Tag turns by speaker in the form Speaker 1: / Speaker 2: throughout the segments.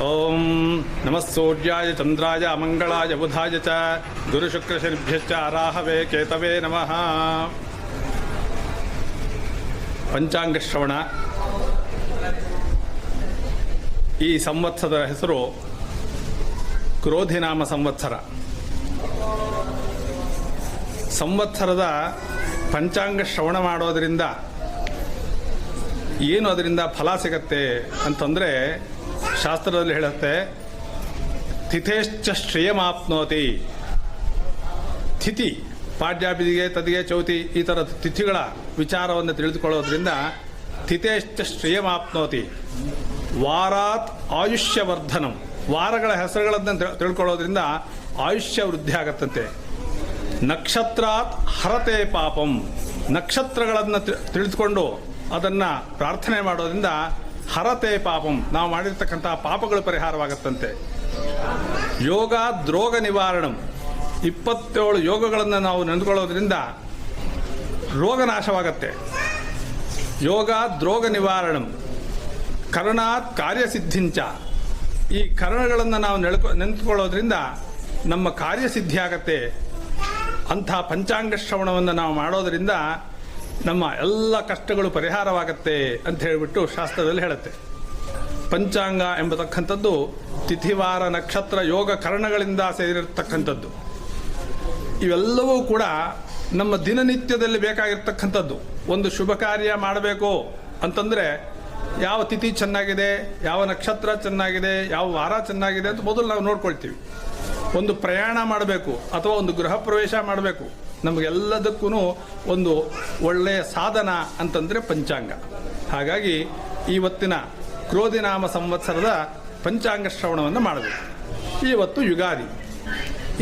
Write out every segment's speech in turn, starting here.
Speaker 1: ಓಂ ನಮಃ ಸೂರ್ಯಾಯ ಚಂದ್ರಾಯ ಅಮಂಗಳಾಯ ಬುಧಾಯ ಚ ಗುರುಶುಕ್ರಶನಿಭ್ಯಶ್ಚ ಅರಾಹವೇ ಕೇತವೇ ನಮಃ ಪಂಚಾಂಗ ಶ್ರವಣ ಈ ಸಂವತ್ಸರದ ಹೆಸರು ಕ್ರೋಧಿನಾಮ ಸಂವತ್ಸರ. ಸಂವತ್ಸರದ ಪಂಚಾಂಗ ಶ್ರವಣ ಮಾಡೋದರಿಂದ ಏನು ಅದರಿಂದ ಫಲ ಸಿಗತ್ತೆ ಅಂತಂದರೆ ಶಾಸ್ತ್ರದಲ್ಲಿ ಹೇಳುತ್ತೆ, ತಿಥೇಶ್ಚ ಶ್ರೇಯಮಾಪ್ನೋತಿ ತಿಥಿ ಪಾಡ್ಯಾಬಿದಿಗೆ ತದಿಗೆ ಚೌತಿ ಈ ಥರ ತಿಥಿಗಳ ವಿಚಾರವನ್ನು ತಿಳಿದುಕೊಳ್ಳೋದ್ರಿಂದ ತಿಥೇಶ್ಚ ಶ್ರೇಯಮಾಪ್ನೋತಿ. ವಾರಾತ್ ಆಯುಷ್ಯವರ್ಧನಂ. ವಾರಗಳ ಹೆಸರುಗಳನ್ನು ತಿಳ್- ತಿಳ್ಕೊಳ್ಳೋದ್ರಿಂದ ಆಯುಷ್ಯ ವೃದ್ಧಿ ಆಗತ್ತಂತೆ. ನಕ್ಷತ್ರಾತ್ ಹರತೆ ಪಾಪಂ. ನಕ್ಷತ್ರಗಳನ್ನು ತಿಳಿದುಕೊಂಡು ಅದನ್ನು ಪ್ರಾರ್ಥನೆ ಮಾಡೋದ್ರಿಂದ ಹರತೆ ಪಾಪಂ. ನಾವು ಮಾಡಿರ್ತಕ್ಕಂಥ ಪಾಪಗಳು ಪರಿಹಾರವಾಗುತ್ತಂತೆ. ಯೋಗ, ದ್ರೋಗ ನಿವಾರಣಂ. ಇಪ್ಪತ್ತೇಳು ಯೋಗಗಳನ್ನು ನಾವು ನೆನೆದುಕೊಳ್ಳೋದ್ರಿಂದ ರೋಗ ನಾಶವಾಗತ್ತೆ. ಯೋಗ, ದ್ರೋಗ ನಿವಾರಣಂ. ಕರ್ಣಾತ್ ಕಾರ್ಯಸಿದ್ಧಿಂಚ. ಈ ಕರ್ಣಗಳನ್ನು ನಾವು ನೆಳ್ಕೊ ನೆನೆದುಕೊಳ್ಳೋದ್ರಿಂದ ನಮ್ಮ ಕಾರ್ಯಸಿದ್ಧಿ ಆಗತ್ತೆ. ಅಂಥ ಪಂಚಾಂಗ ಶ್ರವಣವನ್ನು ನಾವು ಮಾಡೋದರಿಂದ ನಮ್ಮ ಎಲ್ಲ ಕಷ್ಟಗಳು ಪರಿಹಾರವಾಗತ್ತೆ ಅಂತ ಹೇಳಿಬಿಟ್ಟು ಶಾಸ್ತ್ರದಲ್ಲಿ ಹೇಳುತ್ತೆ. ಪಂಚಾಂಗ ಎಂಬತಕ್ಕಂಥದ್ದು ತಿಥಿವಾರ ನಕ್ಷತ್ರ ಯೋಗ ಕರ್ಣಗಳಿಂದ ಸೇರಿರ್ತಕ್ಕಂಥದ್ದು. ಇವೆಲ್ಲವೂ ಕೂಡ ನಮ್ಮ ದಿನನಿತ್ಯದಲ್ಲಿ ಬೇಕಾಗಿರ್ತಕ್ಕಂಥದ್ದು. ಒಂದು ಶುಭ ಕಾರ್ಯ ಮಾಡಬೇಕು ಅಂತಂದರೆ ಯಾವ ತಿಥಿ ಚೆನ್ನಾಗಿದೆ, ಯಾವ ನಕ್ಷತ್ರ ಚೆನ್ನಾಗಿದೆ, ಯಾವ ವಾರ ಚೆನ್ನಾಗಿದೆ ಅಂತ ಮೊದಲು ನಾವು ನೋಡ್ಕೊಳ್ತೀವಿ. ಒಂದು ಪ್ರಯಾಣ ಮಾಡಬೇಕು ಅಥವಾ ಒಂದು ಗೃಹ ಪ್ರವೇಶ ಮಾಡಬೇಕು. ನಮಗೆಲ್ಲದಕ್ಕೂ ಒಂದು ಒಳ್ಳೆಯ ಸಾಧನ ಅಂತಂದರೆ ಪಂಚಾಂಗ. ಹಾಗಾಗಿ ಇವತ್ತಿನ ಕ್ರೋಧಿನಾಮ ಸಂವತ್ಸರದ ಪಂಚಾಂಗ ಶ್ರವಣವನ್ನು ಮಾಡಬೇಕು. ಇವತ್ತು ಯುಗಾದಿ.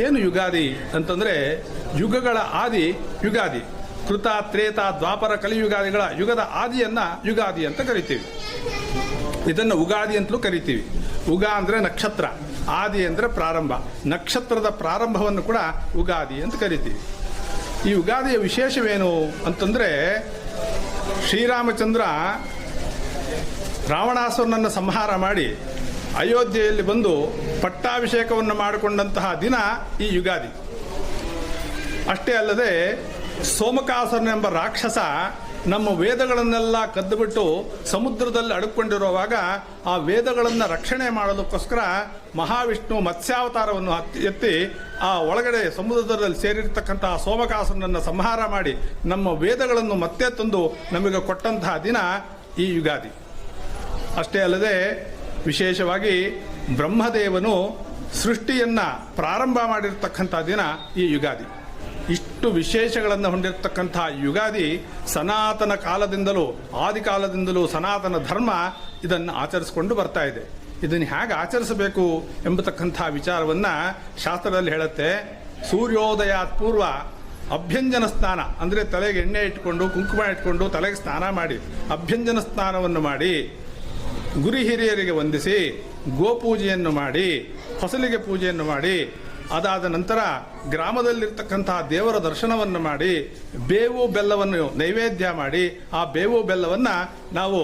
Speaker 1: ಏನು ಯುಗಾದಿ ಅಂತಂದರೆ ಯುಗಗಳ ಆದಿ ಯುಗಾದಿ. ಕೃತ, ತ್ರೇತ, ದ್ವಾಪರ ಕಲಿಯುಗಾದಿಗಳ ಯುಗದ ಆದಿಯನ್ನು ಯುಗಾದಿ ಅಂತ ಕರಿತೀವಿ. ಇದನ್ನು ಉಗಾದಿ ಅಂತಲೂ ಕರಿತೀವಿ. ಉಗ ಅಂದರೆ ನಕ್ಷತ್ರ, ಆದಿ ಅಂದರೆ ಪ್ರಾರಂಭ. ನಕ್ಷತ್ರದ ಪ್ರಾರಂಭವನ್ನು ಕೂಡ ಉಗಾದಿ ಅಂತ ಕರಿತೀವಿ. ಈ ಯುಗಾದಿಯ ವಿಶೇಷವೇನು ಅಂತಂದರೆ ಶ್ರೀರಾಮಚಂದ್ರ ರಾವಣಾಸುರನನ್ನು ಸಂಹಾರ ಮಾಡಿ ಅಯೋಧ್ಯೆಯಲ್ಲಿ ಬಂದು ಪಟ್ಟಾಭಿಷೇಕವನ್ನು ಮಾಡಿಕೊಂಡಂತಹ ದಿನ ಈ ಯುಗಾದಿ. ಅಷ್ಟೇ ಅಲ್ಲದೆ ಸೋಮಕಾಸುರನೆಂಬ ರಾಕ್ಷಸ ನಮ್ಮ ವೇದಗಳನ್ನೆಲ್ಲ ಕದ್ದುಬಿಟ್ಟು ಸಮುದ್ರದಲ್ಲಿ ಅಡುಕೊಂಡಿರುವಾಗ ಆ ವೇದಗಳನ್ನು ರಕ್ಷಣೆ ಮಾಡೋದಕ್ಕೋಸ್ಕರ ಮಹಾವಿಷ್ಣು ಮತ್ಸ್ಯಾವತಾರವನ್ನು ಎತ್ತಿ ಆ ಒಳಗಡೆ ಸಮುದ್ರದಲ್ಲಿ ಸೇರಿರ್ತಕ್ಕಂತಹ ಸೋಮಕಾಸನನ್ನು ಸಂಹಾರ ಮಾಡಿ ನಮ್ಮ ವೇದಗಳನ್ನು ಮತ್ತೆ ತಂದು ನಮಗೆ ಕೊಟ್ಟಂತಹ ದಿನ ಈ ಯುಗಾದಿ. ಅಷ್ಟೇ ಅಲ್ಲದೆ ವಿಶೇಷವಾಗಿ ಬ್ರಹ್ಮದೇವನು ಸೃಷ್ಟಿಯನ್ನ ಪ್ರಾರಂಭ ಮಾಡಿರ್ತಕ್ಕಂಥ ದಿನ ಈ ಯುಗಾದಿ. ಇಷ್ಟು ವಿಶೇಷಗಳನ್ನು ಹೊಂದಿರತಕ್ಕಂಥ ಯುಗಾದಿ ಸನಾತನ ಕಾಲದಿಂದಲೂ, ಆದಿ ಕಾಲದಿಂದಲೂ ಸನಾತನ ಧರ್ಮ ಇದನ್ನು ಆಚರಿಸಿಕೊಂಡು ಬರ್ತಾ ಇದೆ. ಇದನ್ನು ಹೇಗೆ ಆಚರಿಸಬೇಕು ಎಂಬತಕ್ಕಂಥ ವಿಚಾರವನ್ನು ಶಾಸ್ತ್ರದಲ್ಲಿ ಹೇಳುತ್ತೆ. ಸೂರ್ಯೋದಯಾತ್ ಪೂರ್ವ ಅಭ್ಯಂಜನ ಸ್ನಾನ, ಅಂದರೆ ತಲೆಗೆ ಎಣ್ಣೆ ಇಟ್ಕೊಂಡು, ಕುಂಕುಮ ಇಟ್ಕೊಂಡು ತಲೆಗೆ ಸ್ನಾನ ಮಾಡಿ, ಅಭ್ಯಂಜನ ಸ್ನಾನವನ್ನು ಮಾಡಿ, ಗುರಿ ಹಿರಿಯರಿಗೆ ವಂದಿಸಿ, ಗೋಪೂಜೆಯನ್ನು ಮಾಡಿ, ಫಸಲಿಗೆ ಪೂಜೆಯನ್ನು ಮಾಡಿ ಅದಾದ ನಂತರ ಗ್ರಾಮದಲ್ಲಿರ್ತಕ್ಕಂತಹ ದೇವರ ದರ್ಶನವನ್ನು ಮಾಡಿ, ಬೇವು ಬೆಲ್ಲವನ್ನು ನೈವೇದ್ಯ ಮಾಡಿ, ಆ ಬೇವು ಬೆಲ್ಲವನ್ನು ನಾವು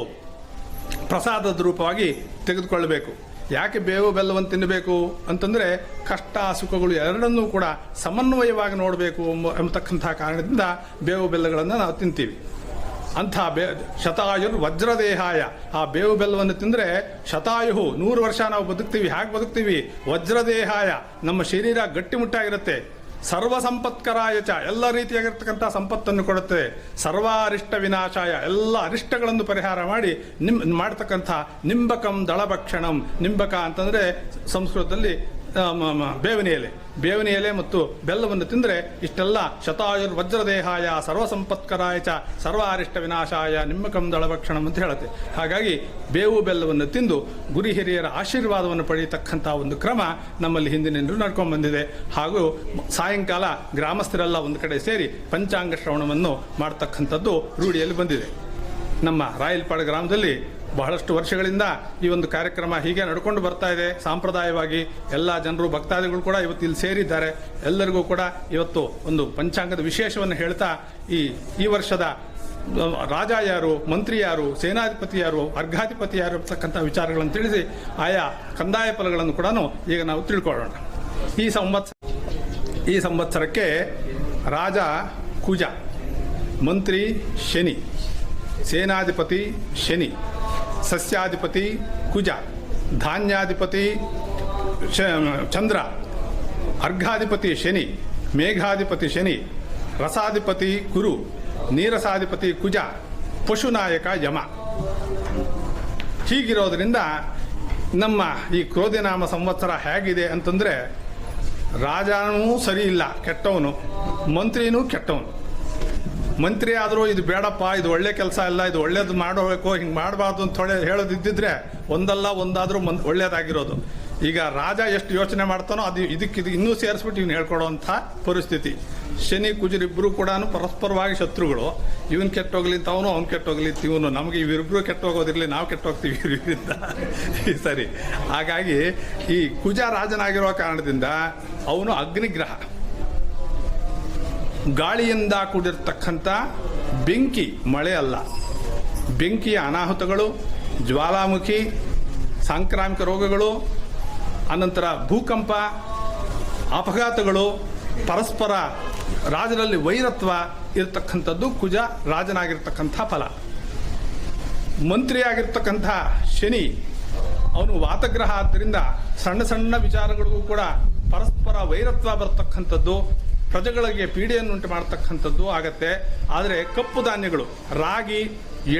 Speaker 1: ಪ್ರಸಾದದ ರೂಪವಾಗಿ ತೆಗೆದುಕೊಳ್ಳಬೇಕು. ಯಾಕೆ ಬೇವು ಬೆಲ್ಲವನ್ನು ತಿನ್ನಬೇಕು ಅಂತಂದರೆ ಕಷ್ಟ, ಸುಖಗಳು ಎರಡನ್ನೂ ಕೂಡ ಸಮನ್ವಯವಾಗಿ ನೋಡಬೇಕು ಎಂಬ ಎಂಬತಕ್ಕಂಥ ಕಾರಣದಿಂದ ಬೇವು ಬೆಲ್ಲಗಳನ್ನು ನಾವು ತಿಂತೀವಿ. ಅಂಥ ಬೇ ಶತಾಯುರ್ ವಜ್ರದೇಹಾಯ. ಆ ಬೇವು ಬೆಲ್ಲವನ್ನು ತಿಂದರೆ ಶತಾಯು ನೂರು ವರ್ಷ ನಾವು ಬದುಕ್ತೀವಿ. ಹೇಗೆ ಬದುಕ್ತೀವಿ? ವಜ್ರದೇಹಾಯ. ನಮ್ಮ ಶರೀರ ಗಟ್ಟಿಮುಟ್ಟಾಗಿರುತ್ತೆ. ಸರ್ವ ಸಂಪತ್ಕರಾಯಚ ಎಲ್ಲ ರೀತಿಯಾಗಿರ್ತಕ್ಕಂಥ ಸಂಪತ್ತನ್ನು ಕೊಡುತ್ತೆ. ಸರ್ವಾರಿಷ್ಟ ವಿನಾಶಾಯ. ಎಲ್ಲ ಅರಿಷ್ಟಗಳನ್ನು ಪರಿಹಾರ ಮಾಡಿ ನಿಮ್, ಮಾಡ್ತಕ್ಕಂಥ ನಿಂಬಕಂ ದಳಭಕ್ಷಣಂ. ನಿಂಬಕ ಅಂತಂದರೆ ಸಂಸ್ಕೃತದಲ್ಲಿ ಬೇವಿನ ಎಲೆ. ಬೇವಿನ ಎಲೆ ಮತ್ತು ಬೆಲ್ಲವನ್ನು ತಿಂದರೆ ಇಷ್ಟೆಲ್ಲ ಶತಾಯುರ್ ವಜ್ರದೇಹಾಯ ಸರ್ವ ಸಂಪತ್ಕರಾಯ ಚ ಸರ್ವ ಅರಿಷ್ಟ ವಿನಾಶಾಯ ನಿಮ್ಮಕಂ ದಳಭಕ್ಷಣಂ ಅಂತ ಹೇಳುತ್ತೆ. ಹಾಗಾಗಿ ಬೇವು ಬೆಲ್ಲವನ್ನು ತಿಂದು ಗುರಿ ಹಿರಿಯರ ಆಶೀರ್ವಾದವನ್ನು ಪಡೆಯತಕ್ಕಂಥ ಒಂದು ಕ್ರಮ ನಮ್ಮಲ್ಲಿ ಹಿಂದಿನಿಂದಲೂ ನಡ್ಕೊಂಡು ಬಂದಿದೆ. ಹಾಗೂ ಸಾಯಂಕಾಲ ಗ್ರಾಮಸ್ಥರೆಲ್ಲ ಒಂದು ಕಡೆ ಸೇರಿ ಪಂಚಾಂಗ ಶ್ರವಣವನ್ನು ಮಾಡ್ತಕ್ಕಂಥದ್ದು ರೂಢಿಯಲ್ಲಿ ಬಂದಿದೆ. ನಮ್ಮ ರಾಯಲ್ಪಾಡ ಗ್ರಾಮದಲ್ಲಿ ಬಹಳಷ್ಟು ವರ್ಷಗಳಿಂದ ಈ ಒಂದು ಕಾರ್ಯಕ್ರಮ ಹೀಗೆ ನಡ್ಕೊಂಡು ಬರ್ತಾ ಇದೆ. ಸಾಂಪ್ರದಾಯವಾಗಿ ಎಲ್ಲ ಜನರು, ಭಕ್ತಾದಿಗಳು ಕೂಡ ಇವತ್ತು ಇಲ್ಲಿ ಸೇರಿದ್ದಾರೆ. ಎಲ್ಲರಿಗೂ ಕೂಡ ಇವತ್ತು ಒಂದು ಪಂಚಾಂಗದ ವಿಶೇಷವನ್ನು ಹೇಳ್ತಾ ಈ ಈ ವರ್ಷದ ರಾಜ ಯಾರು, ಮಂತ್ರಿ ಯಾರು, ಸೇನಾಧಿಪತಿ ಯಾರು ಅರ್ಘಾಧಿಪತಿ ಯಾರು ಅಂತಕ್ಕಂಥ ವಿಚಾರಗಳನ್ನು ತಿಳಿಸಿ ಆಯಾ ಕಂದಾಯ ಫಲಗಳನ್ನು ಕೂಡ ಈಗ ನಾವು ತಿಳ್ಕೊಳ್ಳೋಣ. ಈ ಸಂವತ್ಸ, ಈ ಸಂವತ್ಸರಕ್ಕೆ ರಾಜ ಕುಜ, ಮಂತ್ರಿ ಶನಿ, ಸೇನಾಧಿಪತಿ ಶನಿ. ಸಸ್ಯಾಧಿಪತಿ ಕುಜ, ಧಾನ್ಯಾಧಿಪತಿ ಶ- ಚಂದ್ರ, ಅರ್ಘಾಧಿಪತಿ ಶನಿ, ಮೇಘಾಧಿಪತಿ ಶನಿ, ರಸಾಧಿಪತಿ ಕುರು, ನೀರಸಾಧಿಪತಿ ಕುಜ, ಪಶುನಾಯಕ ಯಮ. ಹೀಗಿರೋದರಿಂದ ನಮ್ಮ ಈ ಕ್ರೋಧಿನಾಮ ಸಂವತ್ಸರ ಹೇಗಿದೆ ಅಂತಂದರೆ ರಾಜನೂ ಸರಿ ಇಲ್ಲ, ಕೆಟ್ಟವನು, ಮಂತ್ರಿನೂ ಕೆಟ್ಟವನು. ಮಂತ್ರಿ ಆದರೂ ಇದು ಬೇಡಪ್ಪ, ಇದು ಒಳ್ಳೆ ಕೆಲಸ ಇಲ್ಲ ಇದು ಒಳ್ಳೇದು ಮಾಡಬೇಕು ಹಿಂಗೆ ಮಾಡಬಾರ್ದು ಅಂತ ಹೇಳಿ ಹೇಳೋದಿದ್ದಿದ್ರೆ ಒಂದಲ್ಲ ಒಂದಾದರೂ ಮನ್, ಒಳ್ಳೇದಾಗಿರೋದು. ಈಗ ರಾಜ ಎಷ್ಟು ಯೋಚನೆ ಮಾಡ್ತಾನೋ ಅದು ಇದಕ್ಕೆ ಇದು ಇನ್ನೂ ಸೇರಿಸ್ಬಿಟ್ಟು ಇವ್ನು ಹೇಳ್ಕೊಡೋವಂಥ ಪರಿಸ್ಥಿತಿ. ಶನಿ ಕುಜರಿಬ್ಬರು ಕೂಡ ಪರಸ್ಪರವಾಗಿ ಶತ್ರುಗಳು. ಇವನು ಕೆಟ್ಟೋಗ್ಲಿ ಅಂತ ಅವನು, ಅವ್ನು ಕೆಟ್ಟೋಗ್ಲಿ ಇವನು. ನಮಗೆ ಇವಿಬ್ಬರು ಕೆಟ್ಟೋಗೋದಿರಲಿ, ನಾವು ಕೆಟ್ಟೋಗ್ತೀವಿ ಇವರಿಂದ ಸರಿ. ಹಾಗಾಗಿ ಈ ಕುಜ ರಾಜನಾಗಿರೋ ಕಾರಣದಿಂದ ಅವನು ಅಗ್ನಿಗ್ರಹ. ಗಾಳಿಯಿಂದ ಕೂಡಿರ್ತಕ್ಕಂಥ ಬೆಂಕಿ, ಮಳೆ ಅಲ್ಲ. ಬೆಂಕಿಯ ಅನಾಹುತಗಳು, ಜ್ವಾಲಾಮುಖಿ, ಸಾಂಕ್ರಾಮಿಕ ರೋಗಗಳು, ಅನಂತರ ಭೂಕಂಪ, ಅಪಘಾತಗಳು, ಪರಸ್ಪರ ರಾಜರಲ್ಲಿ ವೈರತ್ವ ಇರತಕ್ಕಂಥದ್ದು ಕುಜ ರಾಜನಾಗಿರ್ತಕ್ಕಂಥ ಫಲ. ಮಂತ್ರಿಯಾಗಿರ್ತಕ್ಕಂಥ ಶನಿ, ಅವನು ವಾತಗ್ರಹ ಆದ್ದರಿಂದ ಸಣ್ಣ ಸಣ್ಣ ವಿಚಾರಗಳಿಗೂ ಕೂಡ ಪರಸ್ಪರ ವೈರತ್ವ ಬರತಕ್ಕಂಥದ್ದು ಪ್ರಜೆಗಳಿಗೆ ಪೀಡೆಯನ್ನುಂಟು ಮಾಡತಕ್ಕಂಥದ್ದು ಆಗತ್ತೆ. ಆದರೆ ಕಪ್ಪು ಧಾನ್ಯಗಳು, ರಾಗಿ,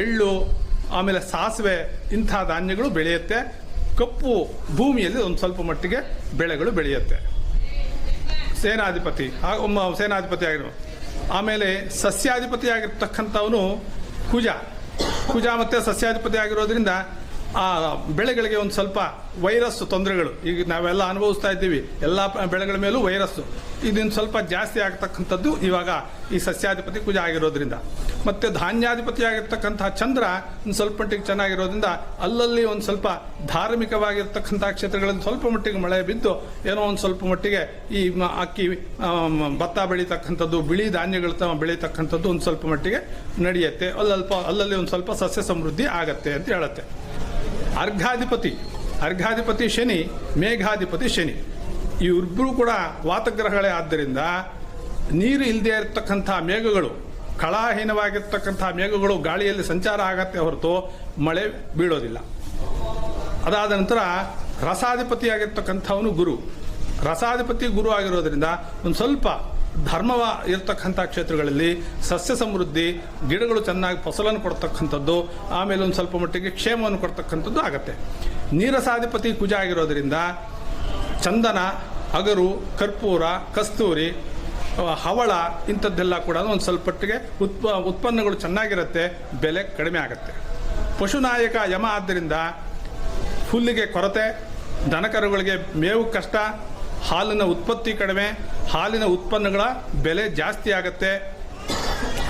Speaker 1: ಎಳ್ಳು, ಆಮೇಲೆ ಸಾಸಿವೆ ಇಂಥ ಧಾನ್ಯಗಳು ಬೆಳೆಯುತ್ತೆ. ಕಪ್ಪು ಭೂಮಿಯಲ್ಲಿ ಒಂದು ಸ್ವಲ್ಪ ಮಟ್ಟಿಗೆ ಬೆಳೆಗಳು ಬೆಳೆಯುತ್ತೆ. ಸೇನಾಧಿಪತಿ ಸೇನಾಧಿಪತಿ ಆಗಿರೋ ಆಮೇಲೆ ಸಸ್ಯಾಧಿಪತಿ ಆಗಿರ್ತಕ್ಕಂಥವನು ಕುಜ. ಕುಜ ಮತ್ತು ಸಸ್ಯಾಧಿಪತಿ ಆಗಿರೋದ್ರಿಂದ ಆ, ಬೆಳೆಗಳಿಗೆ ಒಂದು ಸ್ವಲ್ಪ ವೈರಸ್ ತೊಂದರೆಗಳು. ಈಗ ನಾವೆಲ್ಲ ಅನುಭವಿಸ್ತಾ ಇದ್ದೀವಿ. ಎಲ್ಲ ಬೆಳೆಗಳ ಮೇಲೂ ವೈರಸ್ಸು ಇದನ್ನು ಸ್ವಲ್ಪ ಜಾಸ್ತಿ ಆಗ್ತಕ್ಕಂಥದ್ದು ಇವಾಗ ಈ ಸಸ್ಯಾಧಿಪತಿ ಕುಜ ಆಗಿರೋದ್ರಿಂದ. ಮತ್ತು ಧಾನ್ಯಾಧಿಪತಿ ಆಗಿರ್ತಕ್ಕಂತಹ ಚಂದ್ರ ಒಂದು ಸ್ವಲ್ಪ ಮಟ್ಟಿಗೆ ಚೆನ್ನಾಗಿರೋದ್ರಿಂದ ಅಲ್ಲಲ್ಲಿ ಒಂದು ಸ್ವಲ್ಪ ಧಾರ್ಮಿಕವಾಗಿರ್ತಕ್ಕಂಥ ಕ್ಷೇತ್ರಗಳಲ್ಲಿ ಸ್ವಲ್ಪ ಮಟ್ಟಿಗೆ ಮಳೆ ಬಿದ್ದು ಏನೋ ಒಂದು ಸ್ವಲ್ಪ ಮಟ್ಟಿಗೆ ಈ ಅಕ್ಕಿ ಭತ್ತ ಬೆಳೀತಕ್ಕಂಥದ್ದು, ಬಿಳಿ ಧಾನ್ಯಗಳು ಬೆಳೀತಕ್ಕಂಥದ್ದು ಒಂದು ಸ್ವಲ್ಪ ಮಟ್ಟಿಗೆ ನಡೆಯುತ್ತೆ. ಅಲ್ಲಲ್ಪ, ಅಲ್ಲಲ್ಲಿ ಒಂದು ಸ್ವಲ್ಪ ಸಸ್ಯ ಸಮೃದ್ಧಿ ಆಗತ್ತೆ ಅಂತ ಹೇಳುತ್ತೆ. ಅರ್ಘಾಧಿಪತಿ ಅರ್ಘಾಧಿಪತಿ ಶನಿ, ಮೇಘಾಧಿಪತಿ ಶನಿ. ಇವರಿಬ್ಬರು ಕೂಡ ವಾತಗ್ರಹಗಳೇ ಆದ್ದರಿಂದ ನೀರು ಇಲ್ಲದೆ ಇರತಕ್ಕಂಥ ಮೇಘಗಳು, ಕಳಾಹೀನವಾಗಿರ್ತಕ್ಕಂಥ ಮೇಘಗಳು ಗಾಳಿಯಲ್ಲಿ ಸಂಚಾರ ಆಗತ್ತೆ ಹೊರತು ಮಳೆ ಬೀಳೋದಿಲ್ಲ. ಅದಾದ ನಂತರ ರಸಾಧಿಪತಿಯಾಗಿರ್ತಕ್ಕಂಥವನು ಗುರು. ರಸಾಧಿಪತಿ ಗುರು ಆಗಿರೋದ್ರಿಂದ ಒಂದು ಸ್ವಲ್ಪ ಧರ್ಮವ ಇರತಕ್ಕಂಥ ಕ್ಷೇತ್ರಗಳಲ್ಲಿ ಸಸ್ಯ ಸಮೃದ್ಧಿ, ಗಿಡಗಳು ಚೆನ್ನಾಗಿ ಫಸಲನ್ನು ಕೊಡ್ತಕ್ಕಂಥದ್ದು, ಆಮೇಲೆ ಒಂದು ಸ್ವಲ್ಪ ಮಟ್ಟಿಗೆ ಕ್ಷೇಮವನ್ನು ಕೊಡ್ತಕ್ಕಂಥದ್ದು ಆಗುತ್ತೆ. ನೀರಸಾಧಿಪತಿ ಕುಜ ಆಗಿರೋದ್ರಿಂದ ಚಂದನ, ಅಗರು, ಕರ್ಪೂರ, ಕಸ್ತೂರಿ ಹವಳ ಇಂಥದ್ದೆಲ್ಲ ಕೂಡ ಒಂದು ಸ್ವಲ್ಪ ಮಟ್ಟಿಗೆ ಉತ್ಪ, ಉತ್ಪನ್ನಗಳು ಚೆನ್ನಾಗಿರುತ್ತೆ, ಬೆಲೆ ಕಡಿಮೆ ಆಗುತ್ತೆ. ಪಶುನಾಯಕ ಯಮ ಆದ್ದರಿಂದ ಹುಲ್ಲಿಗೆ ಕೊರತೆ, ದನಕರುಗಳಿಗೆ ಮೇವು ಕಷ್ಟ ಹಾಲಿನ ಉತ್ಪತ್ತಿ ಕಡಿಮೆ, ಹಾಲಿನ ಉತ್ಪನ್ನಗಳ ಬೆಲೆ ಜಾಸ್ತಿ ಆಗುತ್ತೆ.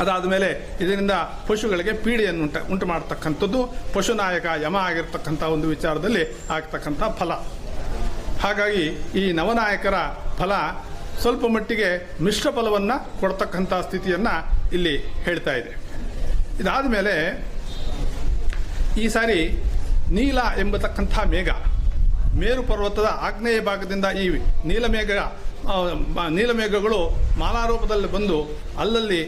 Speaker 1: ಅದಾದ ಮೇಲೆ ಇದರಿಂದ ಪಶುಗಳಿಗೆ ಪೀಡೆಯನ್ನು ಉಂಟ, ಉಂಟು ಮಾಡತಕ್ಕಂಥದ್ದು ಪಶುನಾಯಕ ಯಮ ಆಗಿರ್ತಕ್ಕಂಥ ಒಂದು ವಿಚಾರದಲ್ಲಿ ಆಗ್ತಕ್ಕಂಥ ಫಲ. ಹಾಗಾಗಿ ಈ ನವನಾಯಕರ ಫಲ ಸ್ವಲ್ಪ ಮಟ್ಟಿಗೆ ಮಿಶ್ರ ಫಲವನ್ನು ಕೊಡ್ತಕ್ಕಂಥ ಸ್ಥಿತಿಯನ್ನು ಇಲ್ಲಿ ಹೇಳ್ತಾ ಇದೆ. ಇದಾದ ಮೇಲೆ ಈ ಸಾರಿ ನೀಲ ಎಂಬತಕ್ಕಂಥ ಮೇಘ. ಮೇರು ಪರ್ವತದ ಆಗ್ನೇಯ ಭಾಗದಿಂದ ಈ ನೀಲಮೇಘ ನೀಲಮೇಘಗಳು ಮಾಲಾರೂಪದಲ್ಲಿ ಬಂದು ಅಲ್ಲಲ್ಲಿ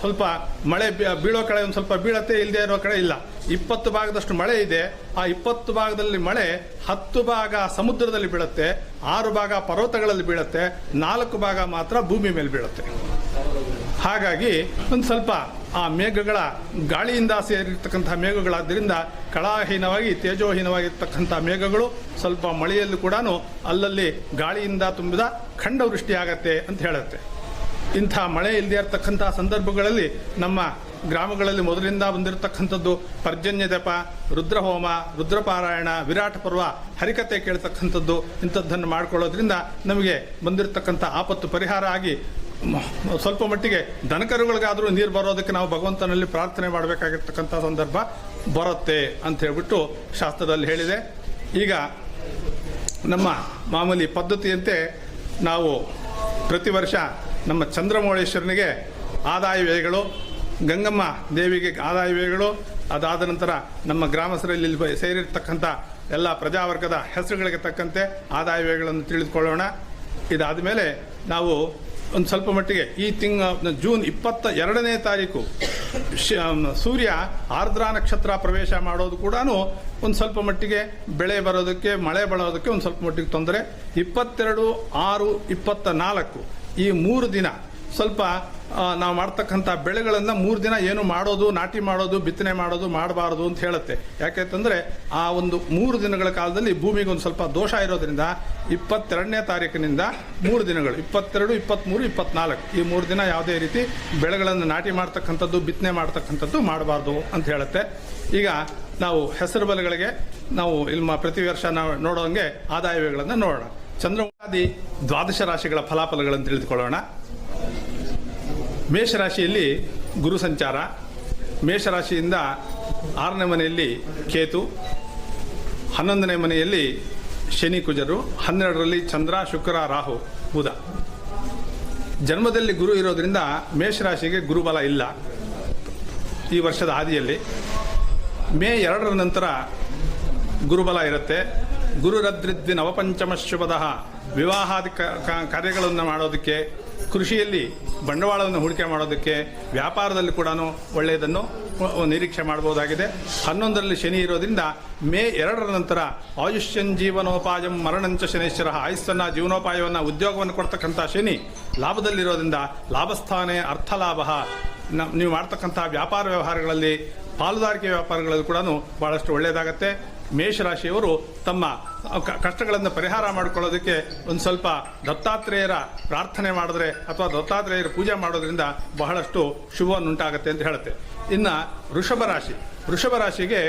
Speaker 1: ಸ್ವಲ್ಪ ಮಳೆ ಬೀಳೋ ಕಡೆ ಒಂದು ಸ್ವಲ್ಪ ಬೀಳತ್ತೆ ಇಲ್ಲದೆ ಇರೋ ಕಡೆ ಇಲ್ಲ. ಇಪ್ಪತ್ತು ಭಾಗದಷ್ಟು ಮಳೆ ಇದೆ. ಆ ಇಪ್ಪತ್ತು ಭಾಗದಲ್ಲಿ ಮಳೆ ಹತ್ತು ಭಾಗ ಸಮುದ್ರದಲ್ಲಿ ಬೀಳುತ್ತೆ, ಆರು ಭಾಗ ಪರ್ವತಗಳಲ್ಲಿ ಬೀಳುತ್ತೆ, ನಾಲ್ಕು ಭಾಗ ಮಾತ್ರ ಭೂಮಿ ಮೇಲೆ ಬೀಳುತ್ತೆ. ಹಾಗಾಗಿ ಒಂದು ಸ್ವಲ್ಪ ಆ ಮೇಘಗಳ ಗಾಳಿಯಿಂದ ಸೇರಿರ್ತಕ್ಕಂಥ ಮೇಘಗಳಾದ್ದರಿಂದ ಕಳಾಹೀನವಾಗಿ, ತೇಜೋಹೀನವಾಗಿರ್ತಕ್ಕಂಥ ಮೇಘಗಳು ಸ್ವಲ್ಪ ಮಳೆಯಲ್ಲೂ ಕೂಡ ಅಲ್ಲಲ್ಲಿ ಗಾಳಿಯಿಂದ ತುಂಬಿದ ಖಂಡವೃಷ್ಟಿಯಾಗತ್ತೆ ಅಂತ ಹೇಳುತ್ತೆ. ಇಂಥ ಮಳೆ ಇಲ್ಲದೇ ಇರತಕ್ಕಂಥ ಸಂದರ್ಭಗಳಲ್ಲಿ ನಮ್ಮ ಗ್ರಾಮಗಳಲ್ಲಿ ಮೊದಲಿಂದ ಬಂದಿರತಕ್ಕಂಥದ್ದು ಪರ್ಜನ್ಯ ಜಪ ರುದ್ರಹೋಮ, ರುದ್ರಪಾರಾಯಣ, ವಿರಾಟ ಪರ್ವ ಹರಿಕತೆ ಕೇಳ್ತಕ್ಕಂಥದ್ದು ಇಂಥದ್ದನ್ನು ಮಾಡ್ಕೊಳ್ಳೋದ್ರಿಂದ ನಮಗೆ ಬಂದಿರತಕ್ಕಂಥ ಆಪತ್ತು ಪರಿಹಾರ ಆಗಿ ಸ್ವಲ್ಪ ಮಟ್ಟಿಗೆ ದನಕರುಗಳಿಗಾದರೂ ನೀರು ಬರೋದಕ್ಕೆ ನಾವು ಭಗವಂತನಲ್ಲಿ ಪ್ರಾರ್ಥನೆ ಮಾಡಬೇಕಾಗಿರ್ತಕ್ಕಂಥ ಸಂದರ್ಭ ಬರುತ್ತೆ ಅಂತ ಹೇಳ್ಬಿಟ್ಟು ಶಾಸ್ತ್ರದಲ್ಲಿ ಹೇಳಿದೆ. ಈಗ ನಮ್ಮ ಮಾಮೂಲಿ ಪದ್ಧತಿಯಂತೆ ನಾವು ಪ್ರತಿ ವರ್ಷ ನಮ್ಮ ಚಂದ್ರಮೌಳೇಶ್ವರನಿಗೆ ಆದಾಯ ವ್ಯಯಗಳು, ಗಂಗಮ್ಮ ದೇವಿಗೆ ಆದಾಯ ವ್ಯಯಗಳು, ಅದಾದ ನಂತರ ನಮ್ಮ ಗ್ರಾಮಸ್ಥರಲ್ಲಿ ಸೇರಿರ್ತಕ್ಕಂಥ ಎಲ್ಲ ಪ್ರಜಾವರ್ಗದ ಹೆಸರುಗಳಿಗೆ ತಕ್ಕಂತೆ ಆದಾಯ ವ್ಯಯಗಳನ್ನು ತಿಳಿದುಕೊಳ್ಳೋಣ. ಇದಾದ ಮೇಲೆ ನಾವು ಒಂದು ಸ್ವಲ್ಪ ಮಟ್ಟಿಗೆ ಈ ತಿಂಗ ಜೂನ್ ಇಪ್ಪತ್ತ ಎರಡನೇ ತಾರೀಕು ಸೂರ್ಯ ಆರ್ದ್ರ ನಕ್ಷತ್ರ ಪ್ರವೇಶ ಮಾಡೋದು ಕೂಡ ಒಂದು ಸ್ವಲ್ಪ ಮಟ್ಟಿಗೆ ಬೆಳೆ ಬರೋದಕ್ಕೆ, ಮಳೆ ಬರೋದಕ್ಕೆ ಒಂದು ಸ್ವಲ್ಪ ಮಟ್ಟಿಗೆ ತೊಂದರೆ. ಇಪ್ಪತ್ತೆರಡು, ಆರು, ಇಪ್ಪತ್ತ ನಾಲ್ಕು ಈ ಮೂರು ದಿನ ಸ್ವಲ್ಪ ನಾವು ಮಾಡ್ತಕ್ಕಂಥ ಬೆಳೆಗಳನ್ನು ಮೂರು ದಿನ ಏನು ಮಾಡೋದು, ನಾಟಿ ಮಾಡೋದು, ಬಿತ್ತನೆ ಮಾಡೋದು ಮಾಡಬಾರದು ಅಂತ ಹೇಳುತ್ತೆ. ಯಾಕೆಂತಂದರೆ ಆ ಒಂದು ಮೂರು ದಿನಗಳ ಕಾಲದಲ್ಲಿ ಭೂಮಿಗೆ ಒಂದು ಸ್ವಲ್ಪ ದೋಷ ಇರೋದ್ರಿಂದ ಇಪ್ಪತ್ತೆರಡನೇ ತಾರೀಕಿನಿಂದ ಮೂರು ದಿನಗಳು, ಇಪ್ಪತ್ತೆರಡು, ಇಪ್ಪತ್ತ್ಮೂರು ಇಪ್ಪತ್ನಾಲ್ಕು ಈ ಮೂರು ದಿನ ಯಾವುದೇ ರೀತಿ ಬೆಳೆಗಳನ್ನು ನಾಟಿ ಮಾಡ್ತಕ್ಕಂಥದ್ದು, ಬಿತ್ತನೆ ಮಾಡ್ತಕ್ಕಂಥದ್ದು ಮಾಡಬಾರ್ದು ಅಂತ ಹೇಳುತ್ತೆ. ಈಗ ನಾವು ಹೆಸರು ಬಲೆಗಳಿಗೆ ನಾವು ಇಲ್ಲಿ ಪ್ರತಿ ವರ್ಷ ನಾವು ನೋಡೋಂಗೆ ಆದಾಯಗಳನ್ನು ನೋಡೋಣ. ಚಂದ್ರಮಾದಿ ದ್ವಾದಶ ರಾಶಿಗಳ ಫಲಾಫಲಗಳನ್ನು ತಿಳಿದುಕೊಳ್ಳೋಣ. ಮೇಷರಾಶಿಯಲ್ಲಿ ಗುರು ಸಂಚಾರ, ಮೇಷರಾಶಿಯಿಂದ ಆರನೇ ಮನೆಯಲ್ಲಿ ಕೇತು, ಹನ್ನೊಂದನೇ ಮನೆಯಲ್ಲಿ ಶನಿ ಕುಜರು, ಹನ್ನೆರಡರಲ್ಲಿ ಚಂದ್ರ, ಶುಕ್ರ, ರಾಹು, ಬುಧ. ಜನ್ಮದಲ್ಲಿ ಗುರು ಇರೋದ್ರಿಂದ ಮೇಷರಾಶಿಗೆ ಗುರುಬಲ ಇಲ್ಲ ಈ ವರ್ಷದ ಆದಿಯಲ್ಲಿ ಮೇ ಎರಡರ ನಂತರ ಗುರುಬಲ ಇರುತ್ತೆ. ಗುರುರದ್ರಿದ್ವಿ ನವಪಂಚಮ ಶುಭದ ವಿವಾಹಾದಿ ಕಾರ್ಯಗಳನ್ನು ಮಾಡೋದಕ್ಕೆ ಕೃಷಿಯಲ್ಲಿ ಬಂಡವಾಳವನ್ನು ಹೂಡಿಕೆ ಮಾಡೋದಕ್ಕೆ ವ್ಯಾಪಾರದಲ್ಲಿ ಕೂಡ ಒಳ್ಳೆಯದನ್ನು ನಿರೀಕ್ಷೆ ಮಾಡಬಹುದಾಗಿದೆ. ಹನ್ನೊಂದರಲ್ಲಿ ಶನಿ ಇರೋದ್ರಿಂದ ಮೇ ಎರಡರ ನಂತರ ಆಯುಷ್ಯನ್ ಜೀವನೋಪಾಯಂ ಮರಣಂಚ ಶನೇಶ್ವರ ಆಯುಸ್ಸನ್ನ ಜೀವನೋಪಾಯವನ್ನು ಉದ್ಯೋಗವನ್ನು ಕೊಡ್ತಕ್ಕಂಥ ಶನಿ ಲಾಭದಲ್ಲಿರೋದ್ರಿಂದ ಲಾಭಸ್ಥಾನೇ ಅರ್ಥಲಾಭ. ನೀವು ಮಾಡ್ತಕ್ಕಂಥ ವ್ಯಾಪಾರ ವ್ಯವಹಾರಗಳಲ್ಲಿ ಪಾಲುದಾರಿಕೆ ವ್ಯಾಪಾರಗಳಲ್ಲಿ ಕೂಡ ಬಹಳಷ್ಟು ಒಳ್ಳೆಯದಾಗತ್ತೆ. ಮೇಷರಾಶಿಯವರು ತಮ್ಮ ಕಷ್ಟಗಳನ್ನು ಪರಿಹಾರ ಮಾಡಿಕೊಳ್ಳೋದಕ್ಕೆ ಒಂದು ಸ್ವಲ್ಪ ದತ್ತಾತ್ರೇಯರ ಪ್ರಾರ್ಥನೆ ಮಾಡಿದ್ರೆ ಅಥವಾ ದತ್ತಾತ್ರೇಯರ ಪೂಜೆ ಮಾಡೋದ್ರಿಂದ ಬಹಳಷ್ಟು ಶುಭವನ್ನುಂಟಾಗುತ್ತೆ ಅಂತ ಹೇಳುತ್ತೆ. ಇನ್ನು ವೃಷಭ ರಾಶಿ. ವೃಷಭ ರಾಶಿಗೆ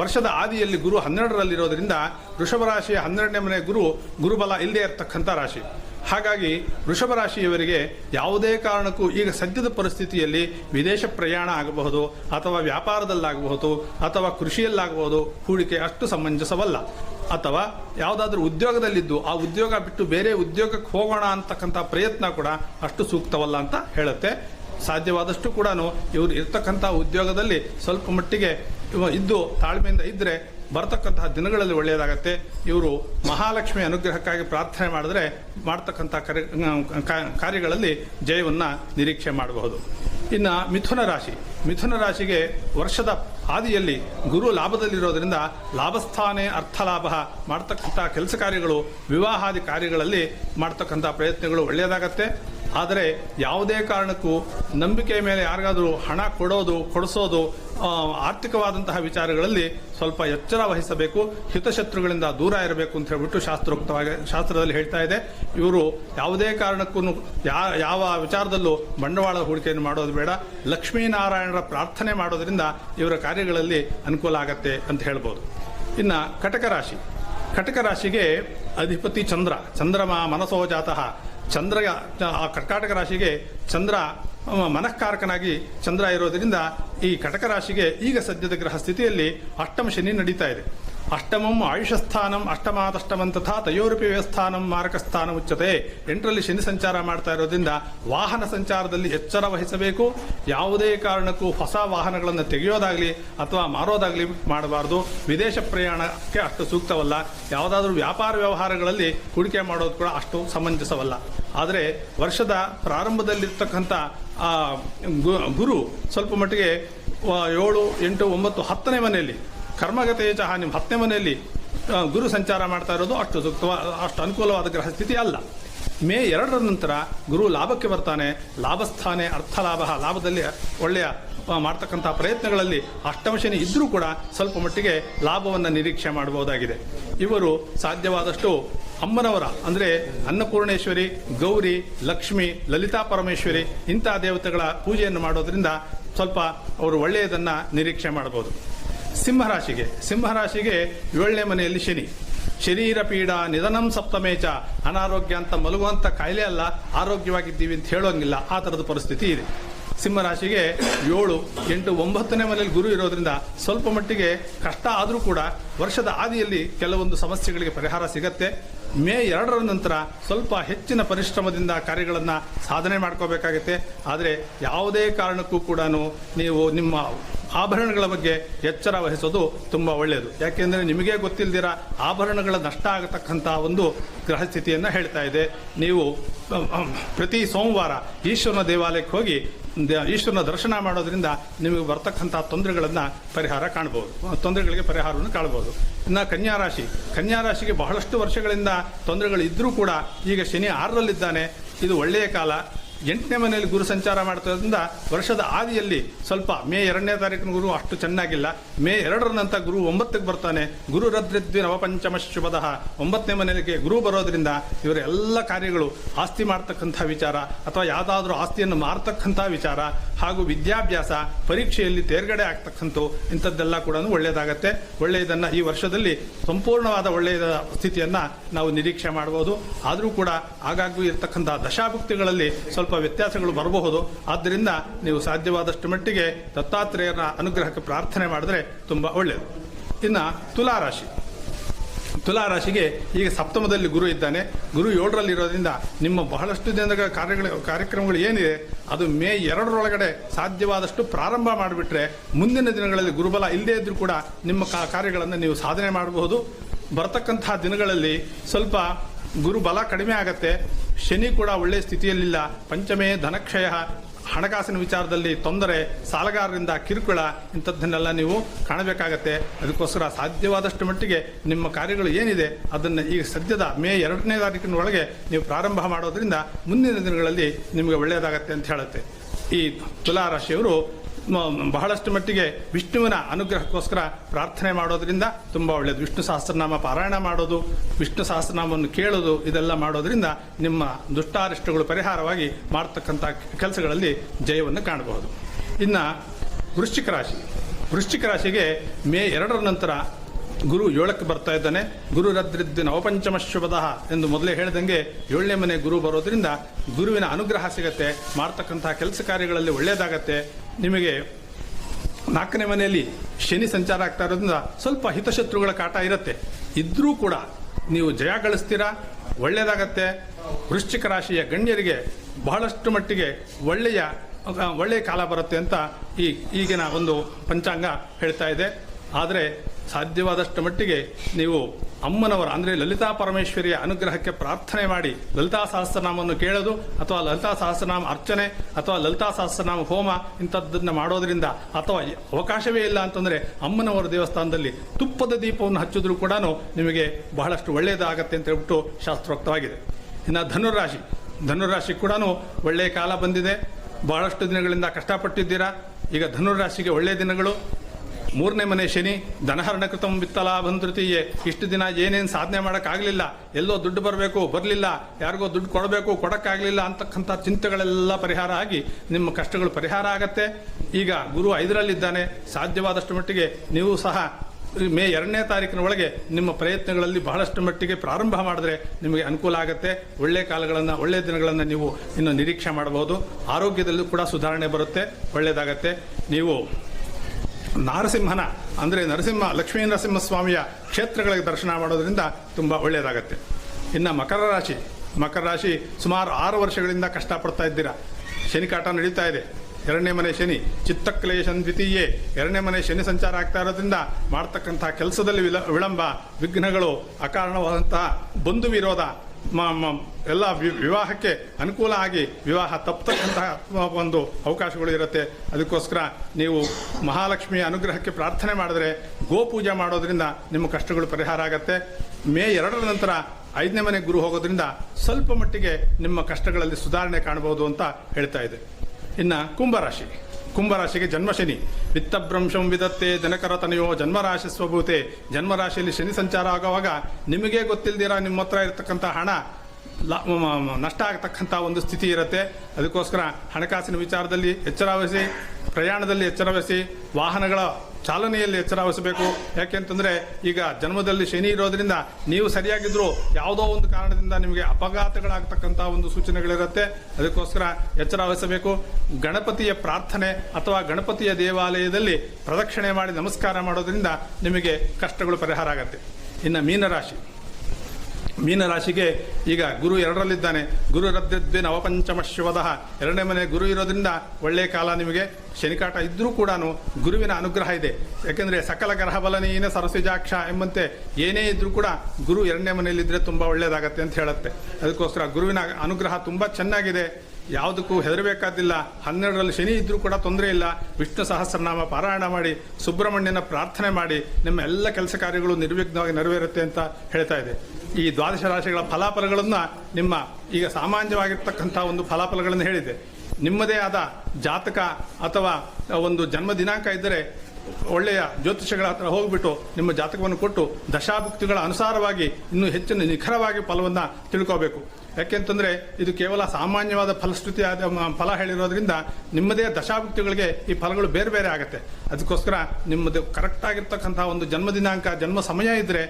Speaker 1: ವರ್ಷದ ಆದಿಯಲ್ಲಿ ಗುರು ಹನ್ನೆರಡರಲ್ಲಿರೋದ್ರಿಂದ ವೃಷಭ ರಾಶಿಯ ಹನ್ನೆರಡನೇ ಮನೆ ಗುರು, ಗುರುಬಲ ಇಲ್ಲದೇ ಇರತಕ್ಕಂಥ ರಾಶಿ. ಹಾಗಾಗಿ ವೃಷಭ ರಾಶಿಯವರಿಗೆ ಯಾವುದೇ ಕಾರಣಕ್ಕೂ ಈಗ ಸದ್ಯದ ಪರಿಸ್ಥಿತಿಯಲ್ಲಿ ವಿದೇಶ ಪ್ರಯಾಣ ಆಗಬಹುದು ಅಥವಾ ವ್ಯಾಪಾರದಲ್ಲಾಗಬಹುದು ಅಥವಾ ಕೃಷಿಯಲ್ಲಾಗಬಹುದು ಹೂಡಿಕೆ ಅಷ್ಟು ಸಮಂಜಸವಲ್ಲ. ಅಥವಾ ಯಾವುದಾದ್ರೂ ಉದ್ಯೋಗದಲ್ಲಿದ್ದು ಆ ಉದ್ಯೋಗ ಬಿಟ್ಟು ಬೇರೆ ಉದ್ಯೋಗಕ್ಕೆ ಹೋಗೋಣ ಅಂತಕ್ಕಂಥ ಪ್ರಯತ್ನ ಕೂಡ ಅಷ್ಟು ಸೂಕ್ತವಲ್ಲ ಅಂತ ಹೇಳುತ್ತೆ. ಸಾಧ್ಯವಾದಷ್ಟು ಕೂಡ ಇವರು ಇರ್ತಕ್ಕಂಥ ಉದ್ಯೋಗದಲ್ಲಿ ಸ್ವಲ್ಪ ಮಟ್ಟಿಗೆ ಇದ್ದು ತಾಳ್ಮೆಯಿಂದ ಇದ್ದರೆ ಬರ್ತಕ್ಕಂತಹ ದಿನಗಳಲ್ಲಿ ಒಳ್ಳೆಯದಾಗತ್ತೆ. ಇವರು ಮಹಾಲಕ್ಷ್ಮಿ ಅನುಗ್ರಹಕ್ಕಾಗಿ ಪ್ರಾರ್ಥನೆ ಮಾಡಿದ್ರೆ ಮಾಡ್ತಕ್ಕಂಥ ಕಾರ್ಯ ಕಾರ್ಯಗಳಲ್ಲಿ ಜಯವನ್ನು ನಿರೀಕ್ಷೆ ಮಾಡಬಹುದು. ಇನ್ನು ಮಿಥುನ ರಾಶಿ. ಮಿಥುನ ರಾಶಿಗೆ ವರ್ಷದ ಆದಿಯಲ್ಲಿ ಗುರು ಲಾಭದಲ್ಲಿರೋದ್ರಿಂದ ಲಾಭಸ್ಥಾನೇ ಅರ್ಥಲಾಭ ಮಾಡ್ತಕ್ಕಂಥ ಕೆಲಸ ಕಾರ್ಯಗಳು, ವಿವಾಹಾದಿ ಕಾರ್ಯಗಳಲ್ಲಿ ಮಾಡ್ತಕ್ಕಂಥ ಪ್ರಯತ್ನಗಳು ಒಳ್ಳೆಯದಾಗತ್ತೆ. ಆದರೆ ಯಾವುದೇ ಕಾರಣಕ್ಕೂ ನಂಬಿಕೆ ಮೇಲೆ ಯಾರಿಗಾದರೂ ಹಣ ಕೊಡೋದು, ಕೊಡಿಸೋದು ಆರ್ಥಿಕವಾದಂತಹ ವಿಚಾರಗಳಲ್ಲಿ ಸ್ವಲ್ಪ ಎಚ್ಚರ ವಹಿಸಬೇಕು, ಹಿತಶತ್ರುಗಳಿಂದ ದೂರ ಇರಬೇಕು ಅಂತ ಹೇಳ್ಬಿಟ್ಟು ಶಾಸ್ತ್ರೋಕ್ತವಾಗಿ, ಶಾಸ್ತ್ರದಲ್ಲಿ ಹೇಳ್ತಾ ಇದೆ. ಇವರು ಯಾವುದೇ ಕಾರಣಕ್ಕೂ ಯಾವ ವಿಚಾರದಲ್ಲೂ ಬಂಡವಾಳ ಹೂಡಿಕೆಯನ್ನು ಮಾಡೋದು ಬೇಡ. ಲಕ್ಷ್ಮೀನಾರಾಯಣರ ಪ್ರಾರ್ಥನೆ ಮಾಡೋದ್ರಿಂದ ಇವರ ಕಾರ್ಯಗಳಲ್ಲಿ ಅನುಕೂಲ ಆಗತ್ತೆ ಅಂತ ಹೇಳ್ಬೋದು. ಇನ್ನು ಕಟಕ ರಾಶಿ. ಕಟಕ ರಾಶಿಗೆ ಅಧಿಪತಿ ಚಂದ್ರ. ಚಂದ್ರಮ ಮನಸೋಜಾತಃ. ಚಂದ್ರ, ಆ ಕರ್ಕಾಟಕ ರಾಶಿಗೆ ಚಂದ್ರ ಮನಃಕಾರಕನಾಗಿ ಚಂದ್ರ ಇರೋದರಿಂದ ಈ ಕಟಕ ರಾಶಿಗೆ ಈಗ ಸದ್ಯದ ಗ್ರಹ ಸ್ಥಿತಿಯಲ್ಲಿ ಅಷ್ಟಮ ಶನಿ ನಡೀತಾ ಇದೆ. ಅಷ್ಟಮಂ ಆಯುಷಸ್ಥಾನಂ ಅಷ್ಟಮಾದಷ್ಟಮಂ ತಥಾ ವ್ಯವಸ್ಥಾನಂ ಮಾರಕ ಮಾರಕಸ್ಥಾನ ಉಚ್ಚತೆ. ಎಂಟರಲ್ಲಿ ಶನಿ ಸಂಚಾರ ಮಾಡ್ತಾ ಇರೋದ್ರಿಂದ ವಾಹನ ಸಂಚಾರದಲ್ಲಿ ಎಚ್ಚರ ವಹಿಸಬೇಕು. ಯಾವುದೇ ಕಾರಣಕ್ಕೂ ಹೊಸ ವಾಹನಗಳನ್ನು ತೆಗೆಯೋದಾಗಲಿ ಅಥವಾ ಮಾರೋದಾಗಲಿ ಮಾಡಬಾರದು. ವಿದೇಶ ಪ್ರಯಾಣಕ್ಕೆ ಅಷ್ಟು ಸೂಕ್ತವಲ್ಲ. ಯಾವುದಾದ್ರೂ ವ್ಯಾಪಾರ ವ್ಯವಹಾರಗಳಲ್ಲಿ ಹೂಡಿಕೆ ಮಾಡೋದು ಕೂಡ ಅಷ್ಟು ಸಮಂಜಸವಲ್ಲ. ಆದರೆ ವರ್ಷದ ಪ್ರಾರಂಭದಲ್ಲಿರ್ತಕ್ಕಂಥ ಗುರು ಸ್ವಲ್ಪ ಮಟ್ಟಿಗೆ ಏಳು, ಎಂಟು, ಒಂಬತ್ತು, ಹತ್ತನೇ ಮನೆಯಲ್ಲಿ ಕರ್ಮಗತೇಜ ನಿಮ್ಮ ಹತ್ತನೇ ಮನೆಯಲ್ಲಿ ಗುರು ಸಂಚಾರ ಮಾಡ್ತಾ ಇರೋದು ಅಷ್ಟು ಸೂಕ್ತವಾದ ಅಷ್ಟು ಅನುಕೂಲವಾದ ಗ್ರಹ ಸ್ಥಿತಿ ಅಲ್ಲ. ಮೇ ಎರಡರ ನಂತರ ಗುರು ಲಾಭಕ್ಕೆ ಬರ್ತಾನೆ, ಲಾಭಸ್ಥಾನೆ ಅರ್ಥ ಲಾಭ ಲಾಭದಲ್ಲಿ ಒಳ್ಳೆಯ ಮಾಡ್ತಕ್ಕಂಥ ಪ್ರಯತ್ನಗಳಲ್ಲಿ ಅಷ್ಟಮಶನಿ ಇದ್ದರೂ ಕೂಡ ಸ್ವಲ್ಪ ಮಟ್ಟಿಗೆ ಲಾಭವನ್ನು ನಿರೀಕ್ಷೆ ಮಾಡಬಹುದಾಗಿದೆ ಇವರು ಸಾಧ್ಯವಾದಷ್ಟು ಅಮ್ಮನವರ, ಅಂದರೆ ಅನ್ನಪೂರ್ಣೇಶ್ವರಿ, ಗೌರಿ, ಲಕ್ಷ್ಮಿ, ಲಲಿತಾ ಪರಮೇಶ್ವರಿ, ಇಂಥ ದೇವತೆಗಳ ಪೂಜೆಯನ್ನು ಮಾಡೋದರಿಂದ ಸ್ವಲ್ಪ ಅವರು ಒಳ್ಳೆಯದನ್ನು ನಿರೀಕ್ಷೆ ಮಾಡಬಹುದು ಸಿಂಹರಾಶಿಗೆ. ಸಿಂಹರಾಶಿಗೆ ಏಳನೇ ಮನೆಯಲ್ಲಿ ಶನಿ. ಶರೀರ ಪೀಡ ನಿಧನಂ ಸಪ್ತಮೇಚ ಅನಾರೋಗ್ಯ ಅಂತ ಮಲಗುವಂತ ಕಾಯಿಲೆ ಅಲ್ಲ, ಆರೋಗ್ಯವಾಗಿದ್ದೀವಿ ಅಂತ ಹೇಳೋಂಗಿಲ್ಲ. ಆ ಥರದ ಪರಿಸ್ಥಿತಿ ಇದೆ. ಸಿಂಹರಾಶಿಗೆ ಏಳು, ಎಂಟು, ಒಂಬತ್ತನೇ ಮನೆಯಲ್ಲಿ ಗುರು ಇರೋದ್ರಿಂದ ಸ್ವಲ್ಪ ಮಟ್ಟಿಗೆ ಕಷ್ಟ ಆದರೂ ಕೂಡ ವರ್ಷದ ಆದಿಯಲ್ಲಿ ಕೆಲವೊಂದು ಸಮಸ್ಯೆಗಳಿಗೆ ಪರಿಹಾರ ಸಿಗತ್ತೆ. ಮೇ ಎರಡರ ನಂತರ ಸ್ವಲ್ಪ ಹೆಚ್ಚಿನ ಪರಿಶ್ರಮದಿಂದ ಕಾರ್ಯಗಳನ್ನು ಸಾಧನೆ ಮಾಡ್ಕೋಬೇಕಾಗತ್ತೆ. ಆದರೆ ಯಾವುದೇ ಕಾರಣಕ್ಕೂ ಕೂಡ ನೀವು ನಿಮ್ಮ ಆಭರಣಗಳ ಬಗ್ಗೆ ಎಚ್ಚರ ವಹಿಸೋದು ತುಂಬ ಒಳ್ಳೆಯದು. ಯಾಕೆಂದರೆ ನಿಮಗೆ ಗೊತ್ತಿಲ್ಲದಿರ ಆಭರಣಗಳ ನಷ್ಟ ಆಗತಕ್ಕಂಥ ಒಂದು ಗ್ರಹಸ್ಥಿತಿಯನ್ನು ಹೇಳ್ತಾ ಇದೆ. ನೀವು ಪ್ರತಿ ಸೋಮವಾರ ಈಶ್ವರನ ದೇವಾಲಯಕ್ಕೆ ಹೋಗಿ ಈಶ್ವರನ ದರ್ಶನ ಮಾಡೋದ್ರಿಂದ ನಿಮಗೆ ಬರ್ತಕ್ಕಂಥ ತೊಂದರೆಗಳನ್ನು ಪರಿಹಾರ ಕಾಣ್ಬೋದು. ತೊಂದರೆಗಳಿಗೆ ಪರಿಹಾರವನ್ನು ಕಾಣ್ಬೋದು. ಇನ್ನು ಕನ್ಯಾ ರಾಶಿ. ಕನ್ಯಾ ರಾಶಿಗೆ ಬಹಳಷ್ಟು ವರ್ಷಗಳಿಂದ ತೊಂದರೆಗಳು ಇದ್ದರೂ ಕೂಡ ಈಗ ಶನಿ ಆರರಲ್ಲಿದ್ದಾನೆ. ಇದು ಒಳ್ಳೆಯ ಕಾಲ. ಎಂಟನೇ ಮನೆಯಲ್ಲಿ ಗುರು ಸಂಚಾರ ಮಾಡ್ತಿರೋದ್ರಿಂದ ವರ್ಷದ ಆದಿಯಲ್ಲಿ ಸ್ವಲ್ಪ ಮೇ ಎರಡನೇ ತಾರೀಕಿನ ಗುರು ಅಷ್ಟು ಚೆನ್ನಾಗಿಲ್ಲ. ಮೇ ಎರಡರ ನಂತರ ಗುರು ಒಂಬತ್ತಕ್ಕೆ ಬರ್ತಾನೆ. ಗುರು ರದ್ರಿದ್ವಿ ನವಪಂಚಮ ಶುಭದ. ಒಂಬತ್ತನೇ ಮನೆಯಲ್ಲಿ ಗುರು ಬರೋದ್ರಿಂದ ಇವರ ಎಲ್ಲ ಕಾರ್ಯಗಳು ಆಸ್ತಿ ಮಾಡ್ತಕ್ಕಂಥ ವಿಚಾರ ಅಥವಾ ಯಾವುದಾದ್ರೂ ಆಸ್ತಿಯನ್ನು ಮಾರ್ತಕ್ಕಂಥ ವಿಚಾರ ಹಾಗೂ ವಿದ್ಯಾಭ್ಯಾಸ ಪರೀಕ್ಷೆಯಲ್ಲಿ ತೇರ್ಗಡೆ ಆಗ್ತಕ್ಕಂಥ ಇಂಥದ್ದೆಲ್ಲ ಕೂಡ ಒಳ್ಳೆಯದಾಗತ್ತೆ. ಒಳ್ಳೆಯದನ್ನು ಈ ವರ್ಷದಲ್ಲಿ ಸಂಪೂರ್ಣವಾದ ಒಳ್ಳೆಯದ ಸ್ಥಿತಿಯನ್ನು ನಾವು ನಿರೀಕ್ಷೆ ಮಾಡಬಹುದು ಆದರೂ ಕೂಡ ಆಗಾಗೂ ಇರತಕ್ಕಂಥ ದಶಾಭುಕ್ತಿಗಳಲ್ಲಿ ಸ್ವಲ್ಪ ವ್ಯತ್ಯಾಸಗಳು ಬರಬಹುದು. ಆದ್ದರಿಂದ ನೀವು ಸಾಧ್ಯವಾದಷ್ಟು ಮಟ್ಟಿಗೆ ದತ್ತಾತ್ರೇಯರ ಅನುಗ್ರಹಕ್ಕೆ ಪ್ರಾರ್ಥನೆ ಮಾಡಿದ್ರೆ ತುಂಬ ಒಳ್ಳೆಯದು ಇನ್ನು ತುಲಾರಾಶಿ ತುಲಾರಾಶಿಗೆ ಈಗ ಸಪ್ತಮದಲ್ಲಿ ಗುರು ಇದ್ದಾನೆ. ಗುರು ಏಳರಲ್ಲಿರೋದ್ರಿಂದ ನಿಮ್ಮ ಬಹಳಷ್ಟು ದಿನಗಳ ಕಾರ್ಯಗಳ ಕಾರ್ಯಕ್ರಮಗಳು ಏನಿದೆ, ಅದು ಮೇ ಎರಡರೊಳಗಡೆ ಸಾಧ್ಯವಾದಷ್ಟು ಪ್ರಾರಂಭ ಮಾಡಿಬಿಟ್ರೆ ಮುಂದಿನ ದಿನಗಳಲ್ಲಿ ಗುರುಬಲ ಇಲ್ಲದೇ ಇದ್ದರೂ ಕೂಡ ನಿಮ್ಮ ಕಾರ್ಯಗಳನ್ನು ನೀವು ಸಾಧನೆ ಮಾಡಬಹುದು. ಬರತಕ್ಕಂತಹ ದಿನಗಳಲ್ಲಿ ಸ್ವಲ್ಪ ಗುರುಬಲ ಕಡಿಮೆ ಆಗತ್ತೆ. ಶನಿ ಕೂಡ ಒಳ್ಳೆ ಸ್ಥಿತಿಯಲ್ಲಿಲ್ಲ. ಪಂಚಮೇ ಧನಕ್ಷಯ. ಹಣಕಾಸಿನ ವಿಚಾರದಲ್ಲಿ ತೊಂದರೆ, ಸಾಲಗಾರರಿಂದ ಕಿರುಕುಳ, ಇಂಥದ್ದನ್ನೆಲ್ಲ ನೀವು ಕಾಣಬೇಕಾಗತ್ತೆ. ಅದಕ್ಕೋಸ್ಕರ ಸಾಧ್ಯವಾದಷ್ಟು ಮಟ್ಟಿಗೆ ನಿಮ್ಮ ಕಾರ್ಯಗಳು ಏನಿದೆ, ಅದನ್ನು ಈಗ ಸದ್ಯದ ಮೇ ಎರಡನೇ ತಾರೀಕಿನ ಒಳಗೆ ನೀವು ಪ್ರಾರಂಭ ಮಾಡೋದ್ರಿಂದ ಮುಂದಿನ ದಿನಗಳಲ್ಲಿ ನಿಮಗೆ ಒಳ್ಳೆಯದಾಗತ್ತೆ ಅಂತ ಹೇಳುತ್ತೆ. ಈ ತುಲಾರಾಶಿಯವರು ಬಹಳಷ್ಟು ಮಟ್ಟಿಗೆ ವಿಷ್ಣುವಿನ ಅನುಗ್ರಹಕ್ಕೋಸ್ಕರ ಪ್ರಾರ್ಥನೆ ಮಾಡೋದ್ರಿಂದ ತುಂಬ ಒಳ್ಳೆಯದು ವಿಷ್ಣು ಸಹಸ್ರನಾಮ ಪಾರಾಯಣ ಮಾಡೋದು, ವಿಷ್ಣು ಸಹಸ್ರನಾಮವನ್ನು ಕೇಳೋದು, ಇದೆಲ್ಲ ಮಾಡೋದ್ರಿಂದ ನಿಮ್ಮ ದುಷ್ಟಾರಿಷ್ಟಗಳು ಪರಿಹಾರವಾಗಿ ಮಾಡ್ತಕ್ಕಂಥ ಕೆಲಸಗಳಲ್ಲಿ ಜಯವನ್ನು ಕಾಣಬಹುದು. ಇನ್ನು ವೃಶ್ಚಿಕ ರಾಶಿ. ವೃಶ್ಚಿಕ ರಾಶಿಗೆ ಮೇ ಎರಡರ ನಂತರ ಗುರು ಏಳಕ್ಕೆ ಬರ್ತಾ ಇದ್ದಾನೆ. ಗುರು ರದ್ರಿದ್ದು ನವಪಂಚಮ ಶುಭದ ಎಂದು ಮೊದಲೇ ಹೇಳಿದಂಗೆ ಏಳನೇ ಮನೆ ಗುರು ಬರೋದ್ರಿಂದ ಗುರುವಿನ ಅನುಗ್ರಹ ಸಿಗತ್ತೆ. ಮಾಡ್ತಕ್ಕಂತಹ ಕೆಲಸ ಕಾರ್ಯಗಳಲ್ಲಿ ಒಳ್ಳೆಯದಾಗತ್ತೆ. ನಿಮಗೆ ನಾಲ್ಕನೇ ಮನೆಯಲ್ಲಿ ಶನಿ ಸಂಚಾರ ಆಗ್ತಾ ಇರೋದ್ರಿಂದ ಸ್ವಲ್ಪ ಹಿತಶತ್ರುಗಳ ಕಾಟ ಇರುತ್ತೆ. ಇದ್ರೂ ಕೂಡ ನೀವು ಜಯ ಗಳಿಸ್ತೀರಾ? ಒಳ್ಳೆಯದಾಗತ್ತೆ. ವೃಶ್ಚಿಕ ರಾಶಿಯ ಗಣ್ಯರಿಗೆ ಬಹಳಷ್ಟು ಮಟ್ಟಿಗೆ ಒಳ್ಳೆಯ ಒಳ್ಳೆಯ ಕಾಲ ಬರುತ್ತೆ ಅಂತ ಈ ಈಗಿನ ಒಂದು ಪಂಚಾಂಗ ಹೇಳ್ತಾ ಇದೆ. ಆದರೆ ಸಾಧ್ಯವಾದಷ್ಟು ಮಟ್ಟಿಗೆ ನೀವು ಅಮ್ಮನವರ, ಅಂದರೆ ಲಲಿತಾ ಪರಮೇಶ್ವರಿಯ ಅನುಗ್ರಹಕ್ಕೆ ಪ್ರಾರ್ಥನೆ ಮಾಡಿ, ಲಲಿತಾ ಸಹಸ್ರನಾಮವನ್ನು ಕೇಳೋದು, ಅಥವಾ ಲಲಿತಾ ಸಹಸ್ರನಾಮ ಅರ್ಚನೆ, ಅಥವಾ ಲಲಿತಾ ಸಹಸ್ರನಾಮ ಹೋಮ ಇಂಥದ್ದನ್ನು ಮಾಡೋದ್ರಿಂದ ಅಥವಾ ಅವಕಾಶವೇ ಇಲ್ಲ ಅಂತಂದರೆ ಅಮ್ಮನವರ ದೇವಸ್ಥಾನದಲ್ಲಿ ತುಪ್ಪದ ದೀಪವನ್ನು ಹಚ್ಚಿದ್ರೂ ಕೂಡ ನಿಮಗೆ ಬಹಳಷ್ಟು ಒಳ್ಳೆಯದಾಗತ್ತೆ ಅಂತ ಹೇಳ್ಬಿಟ್ಟು ಶಾಸ್ತ್ರೋಕ್ತವಾಗಿದೆ. ಇನ್ನು ಧನುರಾಶಿ ಧನುರಾಶಿ ಕೂಡ ಒಳ್ಳೆಯ ಕಾಲ ಬಂದಿದೆ. ಬಹಳಷ್ಟು ದಿನಗಳಿಂದ ಕಷ್ಟಪಟ್ಟಿದ್ದೀರಾ? ಈಗ ಧನುರಾಶಿಗೆ ಒಳ್ಳೆಯ ದಿನಗಳು. ಮೂರನೇ ಮನೆ ಶನಿ, ಧನಹರಣ ಕೃತಂ ವಿತ್ತಲ ಬಂಧೃತಿಯೇ ಇಷ್ಟು ದಿನ ಏನೇನು ಸಾಧನೆ ಮಾಡೋಕ್ಕಾಗಲಿಲ್ಲ, ಎಲ್ಲೋ ದುಡ್ಡು ಬರಬೇಕು, ಬರಲಿಲ್ಲ, ಯಾರಿಗೋ ದುಡ್ಡು ಕೊಡಬೇಕು, ಕೊಡೋಕ್ಕಾಗಲಿಲ್ಲ ಅಂತಕ್ಕಂಥ ಚಿಂತೆಗಳೆಲ್ಲ ಪರಿಹಾರ ಆಗಿ ನಿಮ್ಮ ಕಷ್ಟಗಳು ಪರಿಹಾರ ಆಗತ್ತೆ. ಈಗ ಗುರು ಐದರಲ್ಲಿದ್ದಾನೆ, ಸಾಧ್ಯವಾದಷ್ಟು ಮಟ್ಟಿಗೆ ನೀವು ಸಹ ಮೇ ಎರಡನೇ ತಾರೀಕಿನ ಒಳಗೆ ನಿಮ್ಮ ಪ್ರಯತ್ನಗಳಲ್ಲಿ ಬಹಳಷ್ಟು ಮಟ್ಟಿಗೆ ಪ್ರಾರಂಭ ಮಾಡಿದ್ರೆ ನಿಮಗೆ ಅನುಕೂಲ ಆಗುತ್ತೆ. ಒಳ್ಳೆಯ ಕಾಲಗಳನ್ನು ಒಳ್ಳೆಯ ದಿನಗಳನ್ನು ನೀವು ಇನ್ನು ನಿರೀಕ್ಷೆ ಮಾಡಬಹುದು. ಆರೋಗ್ಯದಲ್ಲೂ ಕೂಡ ಸುಧಾರಣೆ ಬರುತ್ತೆ ಒಳ್ಳೆಯದಾಗತ್ತೆ ನೀವು ನಾರಸಿಂಹನ, ಅಂದರೆ ನರಸಿಂಹ ಲಕ್ಷ್ಮೀ ನರಸಿಂಹಸ್ವಾಮಿಯ ಕ್ಷೇತ್ರಗಳಿಗೆ ದರ್ಶನ ಮಾಡೋದರಿಂದ ತುಂಬ ಒಳ್ಳೆಯದಾಗತ್ತೆ. ಇನ್ನು ಮಕರ ರಾಶಿ ಮಕರ ರಾಶಿ ಸುಮಾರು ಆರು ವರ್ಷಗಳಿಂದ ಕಷ್ಟಪಡ್ತಾ ಇದ್ದೀರಾ? ಶನಿಕಾಟ ನಡೀತಾ ಇದೆ. ಎರಡನೇ ಮನೆ ಶನಿ ಚಿತ್ತಕ್ಲೇಶನ್ ದ್ವಿತೀಯೇ. ಎರಡನೇ ಮನೆ ಶನಿ ಸಂಚಾರ ಆಗ್ತಾ ಇರೋದ್ರಿಂದ ಮಾಡ್ತಕ್ಕಂಥ ಕೆಲಸದಲ್ಲಿ ವಿಳಂಬ, ವಿಘ್ನಗಳು ಅಕಾರಣವಾದಂತಹ ಬಂಧು ವಿರೋಧ ಎಲ್ಲ ವಿವಾಹಕ್ಕೆ ಅನುಕೂಲ ಆಗಿ ವಿವಾಹ ತಪ್ಪತಕ್ಕಂತಹ ಒಂದು ಅವಕಾಶಗಳು ಇರುತ್ತೆ. ಅದಕ್ಕೋಸ್ಕರ ನೀವು ಮಹಾಲಕ್ಷ್ಮಿಯ ಅನುಗ್ರಹಕ್ಕೆ ಪ್ರಾರ್ಥನೆ ಮಾಡಿದ್ರೆ ಗೋಪೂಜೆ ಮಾಡೋದ್ರಿಂದ ನಿಮ್ಮ ಕಷ್ಟಗಳು ಪರಿಹಾರ ಆಗತ್ತೆ. ಮೇ ಎರಡರ ನಂತರ ಐದನೇ ಮನೆ ಗುರು ಹೋಗೋದ್ರಿಂದ ಸ್ವಲ್ಪ ಮಟ್ಟಿಗೆ ನಿಮ್ಮ ಕಷ್ಟಗಳಲ್ಲಿ ಸುಧಾರಣೆ ಕಾಣಬಹುದು ಅಂತ ಹೇಳ್ತಾ ಇದೆ. ಇನ್ನು ಕುಂಭರಾಶಿ ಕುಂಭರಾಶಿಗೆ ಜನ್ಮಶನಿ ವಿತ್ತಭ್ರಂಶಂ ವಿದತ್ತೆ ದಿನಕರ ತನೆಯೋ ಜನ್ಮರಾಶಿ ಸ್ವಭೂತೆ. ಜನ್ಮರಾಶಿಯಲ್ಲಿ ಶನಿ ಸಂಚಾರ ಆಗುವಾಗ ನಿಮಗೆ ಗೊತ್ತಿಲ್ದಿರ ನಿಮ್ಮ ಹತ್ರ ಇರತಕ್ಕಂಥ ಹಣ ನಷ್ಟ ಆಗತಕ್ಕಂಥ ಒಂದು ಸ್ಥಿತಿ ಇರುತ್ತೆ. ಅದಕ್ಕೋಸ್ಕರ ಹಣಕಾಸಿನ ವಿಚಾರದಲ್ಲಿ ಎಚ್ಚರ ಪ್ರಯಾಣದಲ್ಲಿ ಎಚ್ಚರ ವಹಿಸಿ, ವಾಹನಗಳ ಚಾಲನೆಯಲ್ಲಿ ಎಚ್ಚರ ವಹಿಸಬೇಕು. ಯಾಕೆಂತಂದ್ರೆ ಈಗ ಜನ್ಮದಲ್ಲಿ ಶನಿ ಇರೋದ್ರಿಂದ ನೀವು ಸರಿಯಾಗಿದ್ರು ಯಾವುದೋ ಒಂದು ಕಾರಣದಿಂದ ನಿಮಗೆ ಅಪಘಾತಗಳಾಗ್ತಕ್ಕಂಥ ಒಂದು ಸೂಚನೆಗಳಿರುತ್ತೆ. ಅದಕ್ಕೋಸ್ಕರ ಎಚ್ಚರ ವಹಿಸಬೇಕು. ಗಣಪತಿಯ ಪ್ರಾರ್ಥನೆ ಅಥವಾ ಗಣಪತಿಯ ದೇವಾಲಯದಲ್ಲಿ ಪ್ರದಕ್ಷಿಣೆ ಮಾಡಿ ನಮಸ್ಕಾರ ಮಾಡೋದ್ರಿಂದ ನಿಮಗೆ ಕಷ್ಟಗಳು ಪರಿಹಾರ ಆಗತ್ತೆ. ಇನ್ನು ಮೀನರಾಶಿ. ಮೀನರಾಶಿಗೆ ಈಗ ಗುರು ಎರಡರಲ್ಲಿದ್ದಾನೆ. ಗುರು ರದ್ದಿದ್ವಿ ನವಪಂಚಮ ಶಿವದಹ ಎರಡನೇ ಮನೆ ಗುರು ಇರೋದ್ರಿಂದ ಒಳ್ಳೆಯ ಕಾಲ ನಿಮಗೆ. ಶನಿಕಾಟ ಇದ್ದರೂ ಕೂಡ ಗುರುವಿನ ಅನುಗ್ರಹ ಇದೆ. ಯಾಕೆಂದರೆ ಸಕಲ ಗ್ರಹ ಬಲನೀನ ಸರಸಿಜಾಕ್ಷ ಎಂಬಂತೆ ಏನೇ ಇದ್ದರೂ ಕೂಡ ಗುರು ಎರಡನೇ ಮನೆಯಲ್ಲಿದ್ದರೆ ತುಂಬ ಒಳ್ಳೆಯದಾಗತ್ತೆ ಅಂತ ಹೇಳುತ್ತೆ. ಅದಕ್ಕೋಸ್ಕರ ಗುರುವಿನ ಅನುಗ್ರಹ ತುಂಬ ಚೆನ್ನಾಗಿದೆ. ಯಾವುದಕ್ಕೂ ಹೆದರಬೇಕಾದಿಲ್ಲ. ಹನ್ನೆರಡರಲ್ಲಿ ಶನಿ ಇದ್ದರೂ ಕೂಡ ತೊಂದರೆ ಇಲ್ಲ. ವಿಷ್ಣು ಸಹಸ್ರನಾಮ ಪಾರಾಯಣ ಮಾಡಿ, ಸುಬ್ರಹ್ಮಣ್ಯನ ಪ್ರಾರ್ಥನೆ ಮಾಡಿ, ನಿಮ್ಮ ಎಲ್ಲ ಕೆಲಸ ಕಾರ್ಯಗಳು ನಿರ್ವಿಘ್ನವಾಗಿ ನೆರವೇರುತ್ತೆ ಅಂತ ಹೇಳ್ತಾ ಇದೆ. ಈ ದ್ವಾದಶ ರಾಶಿಗಳ ಫಲಾಫಲಗಳನ್ನು ನಿಮ್ಮ ಈಗ ಸಾಮಾನ್ಯವಾಗಿರ್ತಕ್ಕಂಥ ಒಂದು ಫಲಾಫಲಗಳನ್ನು ಹೇಳಿದೆ. ನಿಮ್ಮದೇ ಆದ ಜಾತಕ ಅಥವಾ ಒಂದು ಜನ್ಮ ದಿನಾಂಕ ಇದ್ದರೆ ಒಳ್ಳೆಯ ಜ್ಯೋತಿಷಗಳ ಹತ್ರ ಹೋಗ್ಬಿಟ್ಟು ನಿಮ್ಮ ಜಾತಕವನ್ನು ಕೊಟ್ಟು ದಶಾಭುಕ್ತಿಗಳ ಅನುಸಾರವಾಗಿ ಇನ್ನೂ ಹೆಚ್ಚಿನ ನಿಖರವಾಗಿ ಫಲವನ್ನು ತಿಳ್ಕೋಬೇಕು. ಯಾಕೆಂತಂದ್ರೆ ಇದು ಕೇವಲ ಸಾಮಾನ್ಯವಾದ ಫಲಶ್ರುತಿ ಆದ ಫಲ ಹೇಳಿರೋದ್ರಿಂದ ನಿಮ್ಮದೇ ದಶಾಭುಕ್ತಿಗಳಿಗೆ ಈ ಫಲಗಳು ಬೇರೆ ಬೇರೆ ಆಗುತ್ತೆ. ಅದಕ್ಕೋಸ್ಕರ ನಿಮ್ಮದು ಕರೆಕ್ಟ್ ಆಗಿರ್ತಕ್ಕಂಥ ಒಂದು ಜನ್ಮ ದಿನಾಂಕ, ಜನ್ಮ ಸಮಯ ಇದ್ದರೆ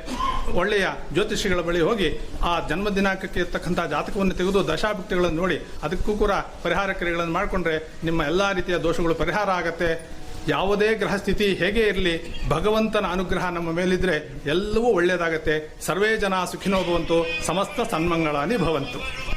Speaker 1: ಒಳ್ಳೆಯ ಜ್ಯೋತಿಷಿಗಳ ಬಳಿ ಹೋಗಿ ಆ ಜನ್ಮ ದಿನಾಂಕಕ್ಕೆ ಇರ್ತಕ್ಕಂಥ ಜಾತಕವನ್ನು ತೆಗೆದು ದಶಾಭುಕ್ತಿಗಳನ್ನು ನೋಡಿ ಅದಕ್ಕೂ ಕೂಡ ಪರಿಹಾರ ಕ್ರಿಯೆಗಳನ್ನು ಮಾಡಿಕೊಂಡ್ರೆ ನಿಮ್ಮ ಎಲ್ಲ ರೀತಿಯ ದೋಷಗಳು ಪರಿಹಾರ ಆಗತ್ತೆ. ಯಾವುದೇ ಗ್ರಹ ಸ್ಥಿತಿ ಹೇಗೆ ಇರಲಿ, ಭಗವಂತನ ಅನುಗ್ರಹ ನಮ್ಮ ಮೇಲಿದ್ರೆ ಎಲ್ಲವೂ ಒಳ್ಳೆಯದಾಗತ್ತೆ ಸರ್ವೇ ಜನ ಸುಖಿನೋ ಭವಂತು, ಸಮಸ್ತ ಸನ್ಮಂಗಳಾನಿ ಭವಂತು.